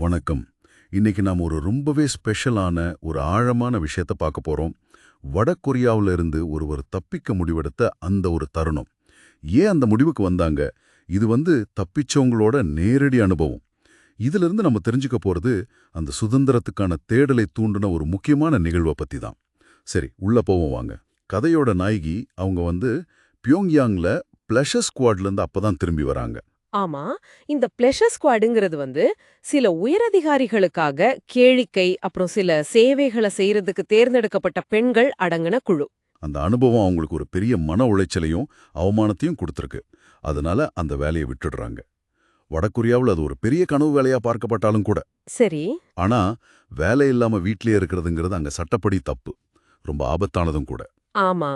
வணக்கம். இன்னைக்கு நாம் ஒரு ரொம்பவே ஸ்பெஷலான ஒரு ஆழமான விஷயத்த பார்க்க போறோம். வட கொரியாவுல இருந்து ஒருவர் தப்பிக்க முடிவெடுத்த அந்த ஒரு தருணம். ஏன் அந்த முடிவுக்கு வந்தாங்க? இது வந்து தப்பிச்சவங்களோட நேரடி அனுபவம். இதுல இருந்து நம்ம தெரிஞ்சுக்க போறது அந்த சுதந்திரத்துக்கான தேடலை தூண்டின ஒரு முக்கியமான நிகழ்வை பத்தி தான். சரி உள்ள போவோம் வாங்க. கதையோட நாயகி அவங்க வந்து பியோங்யாங்கில் ப்ளஷர் ஸ்குவாட்ல இருந்து அப்பதான் திரும்பி வராங்க. ஆமா இந்த பிளஷர் ஸ்குவாடுங்கிறது வந்து சில உயரதிகாரிகளுக்காக கேளிக்கை அப்புறம் சில சேவைகளை செய்யறதுக்கு தேர்ந்தெடுக்கப்பட்ட பெண்கள் அடங்கின குழு. அந்த அனுபவம் அவங்களுக்கு ஒரு பெரிய மன உளைச்சலையும் அவமானத்தையும் கொடுத்துருக்கு. அதனால அந்த வேலையை விட்டுடுறாங்க. வடகொரியாவில் அது ஒரு பெரிய கனவு வேலையா பார்க்கப்பட்டாலும் கூட. சரி. ஆனா வேலை இல்லாம வீட்லயே இருக்கிறதுங்கிறது அங்க சட்டப்படி தப்பு. ரொம்ப ஆபத்தானதும் கூட. ஆமா.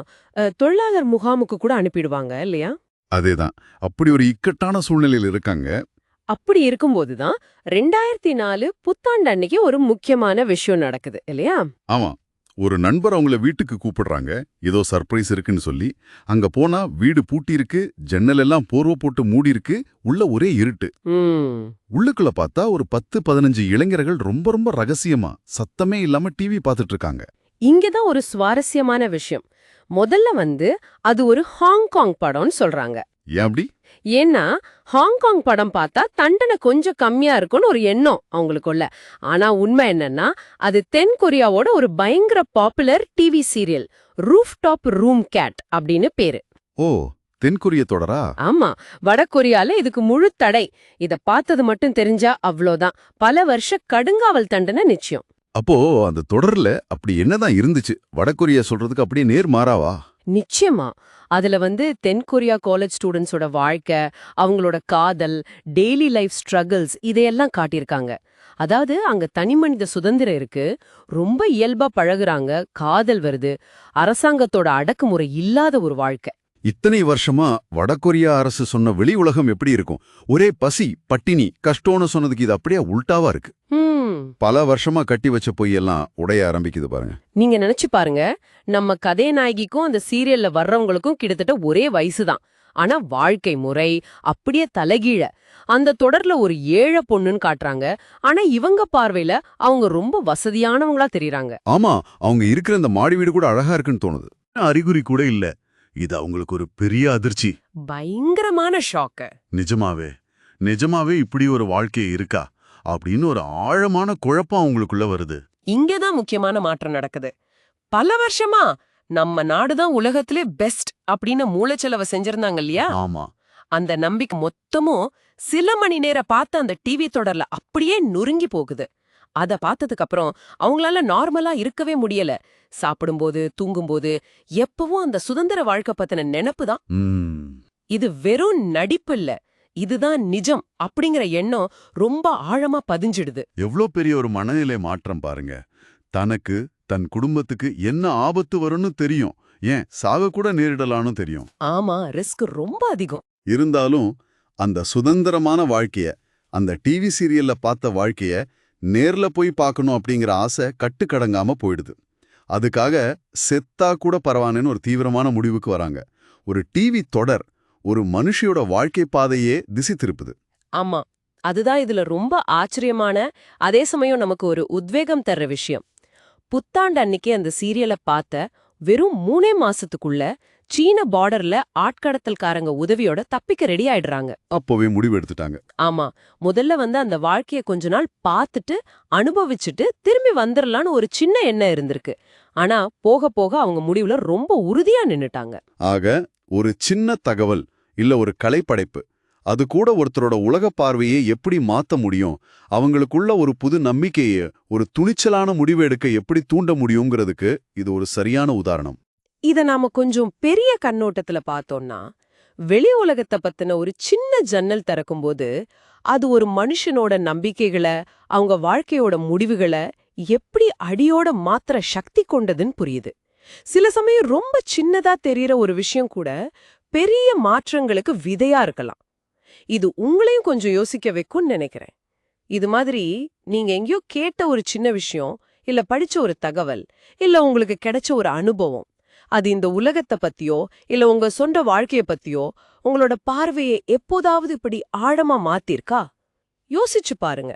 தொழிலாளர் முகாமுக்கு கூட அனுப்பிடுவாங்க இல்லையா? அதேதான். அப்படி ஒரு இக்கட்டான சூழ்நிலையில் இருக்காங்க. அப்படி இருக்கும்போது தான் ரெண்டாயிரத்தி நாலு புத்தாண்டு அன்னைக்கு ஒரு முக்கியமான விஷயம் நடக்குது இல்லையா? ஆமா. ஒரு நண்பர் அவங்கள வீட்டுக்கு கூப்பிடுறாங்க. ஏதோ சர்ப்ரைஸ் இருக்குன்னு சொல்லி. அங்க போனா வீடு பூட்டி இருக்கு ஜன்னல் எல்லாம் போர்வை போட்டு மூடி இருக்கு உள்ள ஒரே இருட்டு. உள்ளுக்குள்ள பார்த்தா ஒரு பத்து பதினஞ்சு இளைஞர்கள் ரொம்ப ரொம்ப ரகசியமா சத்தமே இல்லாம டிவி பார்த்துட்டு இருக்காங்க. இங்கதான் ஒரு சுவாரஸ்யமான விஷயம். முதல்ல வந்து அது ஒரு ஹாங்காங் படம்னு சொல்றாங்க. அப்படி? ஏன்னா ஹாங்காங் படம் பார்த்தா தண்டனை கொஞ்சம் கம்மியா இருக்கும்னு ஒரு எண்ணம் அவங்களுக்குள்ள. ஆனா உண்மை என்னன்னா அது தென் கொரியாவோட ஒரு பயங்கர popular TV serial rooftop room cat அப்படின்னு பேரு. ஓ தென்கொரிய தொடரா? ஆமா வடகொரியால இதுக்கு முழு தடை. இத பார்த்தது மட்டும் தெரிஞ்சா அவ்ளோதான் பல வருஷ கடுங்காவல் தண்டனை நிச்சயம். அப்போ அந்த தொடர்ல அப்படி என்னதான் இருந்துச்சு? வடகொரியா சொல்றதுக்கு அப்படியே நேர் மாறாவா? நிச்சயமா. அதுல வந்து தென் கொரியா காலேஜ் ஸ்டூடெண்ட்ஸோட வாழ்க்கை அவங்களோட காதல் டெய்லி லைஃப் ஸ்ட்ரகிள்ஸ் இதையெல்லாம் காட்டியிருக்காங்க. அதாவது அங்க தனிமனித சுதந்திரம் இருக்கு ரொம்ப இயல்பா பழகுறாங்க காதல் வருது அரசாங்கத்தோட அடக்குமுறை இல்லாத ஒரு வாழ்க்கை. இத்தனை வருஷமா வடகொரியா அரசு சொன்ன வெளி உலகம் எப்படி இருக்கும்? ஒரே பசி பட்டினி கஷ்டம்னு சொன்னதுக்கு இது அப்படியே உல்டாவா இருக்கு. பல வருஷமா கட்டி வச்ச பொய்யெல்லாம் உடைய ஆரம்பிக்குது பாருங்க. நீங்க நினைச்சு பாருங்க நம்ம கதைநாயகிக்கும் அந்த சீரியல்ல வர்றவங்களுக்கும் கிட்டத்தட்ட ஒரே வயசுதான். ஆனா வாழ்க்கை முறை அப்படியே தலைகீழ. அந்த தொடர்ல ஒரு ஏழை பொண்ணுன்னு காட்டுறாங்க. ஆனா இவங்க பார்வையில அவங்க ரொம்ப வசதியானவங்களா தெரியறாங்க. ஆமா அவங்க இருக்கிற இந்த மாடி வீடு கூட அழகா இருக்குன்னு தோணுது. அறிகுறி கூட இல்ல. இது அவங்களுக்கு ஒரு பெரிய அதிர்ச்சி. பயங்கரமான ஷாக்கு. நிஜமாவே நிஜமாவே இப்படி ஒரு வாழ்க்கை இருக்கா? அப்படின்னு ஒரு ஆழமான குழப்பம் அவங்களுக்குள்ள வருது. இங்கதான் முக்கியமான மாற்றம் நடக்குது. பல வருஷமா நம்ம நாடுதான் உலகத்திலே பெஸ்ட் அப்படின்னு மூளைச்செலவை செஞ்சிருந்தாங்க இல்லையா? ஆமா. அந்த நம்பிக்கை மொத்தமும் சில மணி நேர பார்த்த அந்த டிவி தொடர்ல அப்படியே நொறுங்கி போகுது. அத பார்த்ததுக்கு அப்புறம் அவங்களால நார்மலா இருக்கவே முடியல. சாப்பிடும்போது தூங்கும்போது எப்பவும் அந்த சுதந்திர வாழ்க்கை பத்தின நினைப்பு தான் இது வெறும் நடிப்பு இல்ல. இதுதான் நிஜம் அப்படிங்கிற எண்ணம் ரொம்ப ஆழமா பதிஞ்சிடுது. எவ்ளோ பெரிய ஒரு மனநிலை மாற்றம் பாருங்க. தனக்கு தன் குடும்பத்துக்கு என்ன ஆபத்து வரும்னு தெரியும். ஏன்? சாக கூட நேரிடலான்னு தெரியும். ஆமா ரிஸ்க் ரொம்ப அதிகம். இருந்தாலும் அந்த சுதந்திரமான வாழ்க்கைய அந்த டிவி சீரியல்ல பார்த்த வாழ்க்கைய நேர்ல போய் பார்க்கணும் அப்படிங்கிற ஆசை கட்டுக்கடங்காம போயிடுது. அதுக்காக செத்தா கூட பரவானேன்னு ஒரு தீவிரமான முடிவுக்கு வராங்க. ஒரு டிவி தொடர் ஒரு மனுஷியோட வாழ்க்கை பாதையே திசை திருப்புது ஆமா. அதுதான் இதுல ரொம்ப ஆச்சரியமான அதே சமயம் நமக்கு ஒரு உத்வேகம் தர்ற விஷயம். புத்தாண்டு அன்னைக்கு அந்த சீரியலை பார்த்த வெறும் மூணே மாசத்துக்குள்ள சீன பார்டர்ல ஆட்கடத்தல்காரங்க உதவியோட தப்பிக்க ரெடி ஆயிடுறாங்க. அப்போவே முடிவு எடுத்துட்டாங்க. ஆமா. முதல்ல வந்து அந்த வாழ்க்கைய கொஞ்ச நாள் பார்த்துட்டு அனுபவிச்சுட்டு திரும்பி வந்துடலான்னு ஒரு சின்ன எண்ணம் இருந்திருக்கு. ஆனா போக போக அவங்க முடிவுல ரொம்ப உறுதியா நின்னுட்டாங்க. ஆக ஒரு சின்ன தகவல் இல்ல ஒரு கலைப்படைப்பு. அது கூட ஒருத்தரோட உலக பார்வையை எப்படி மாத்த முடியும்? அவங்களுக்குள்ள ஒரு புது நம்பிக்கையை ஒரு துணிச்சலான முடிவு எடுக்க எப்படி தூண்ட முடியுங்கிறதுக்கு இது ஒரு சரியான உதாரணம். இத நாம கொஞ்சம் பெரிய கண்ணோட்டத்துல பார்த்தோம்னா வெளி உலகத்தை பத்தின ஒரு சின்ன ஜன்னல் திறக்கும்போது அது ஒரு மனுஷனோட நம்பிக்கைகளை அவங்க வாழ்க்கையோட முடிவுகளை எப்படி அடியோட மாத்திர சக்தி கொண்டதுன்னு புரியுது. சில சமயம் ரொம்ப சின்னதா தெரியற ஒரு விஷயம் கூட பெரிய மாற்றங்களுக்கு விதையா இருக்கலாம். இது உங்களையும் கொஞ்சம் யோசிக்க வைக்கும்னு நினைக்கிறேன். இது மாதிரி நீங்க எங்கேயோ கேட்ட ஒரு சின்ன விஷயம் இல்ல படிச்ச ஒரு தகவல் இல்ல உங்களுக்கு கிடைச்ச ஒரு அனுபவம் அது இந்த உலகத்தை பத்தியோ இல்ல உங்க சொந்த வாழ்க்கைய பத்தியோ உங்களோட பார்வையை எப்போதாவது இப்படி ஆழமா மாத்திருக்கா? யோசிச்சு பாருங்க.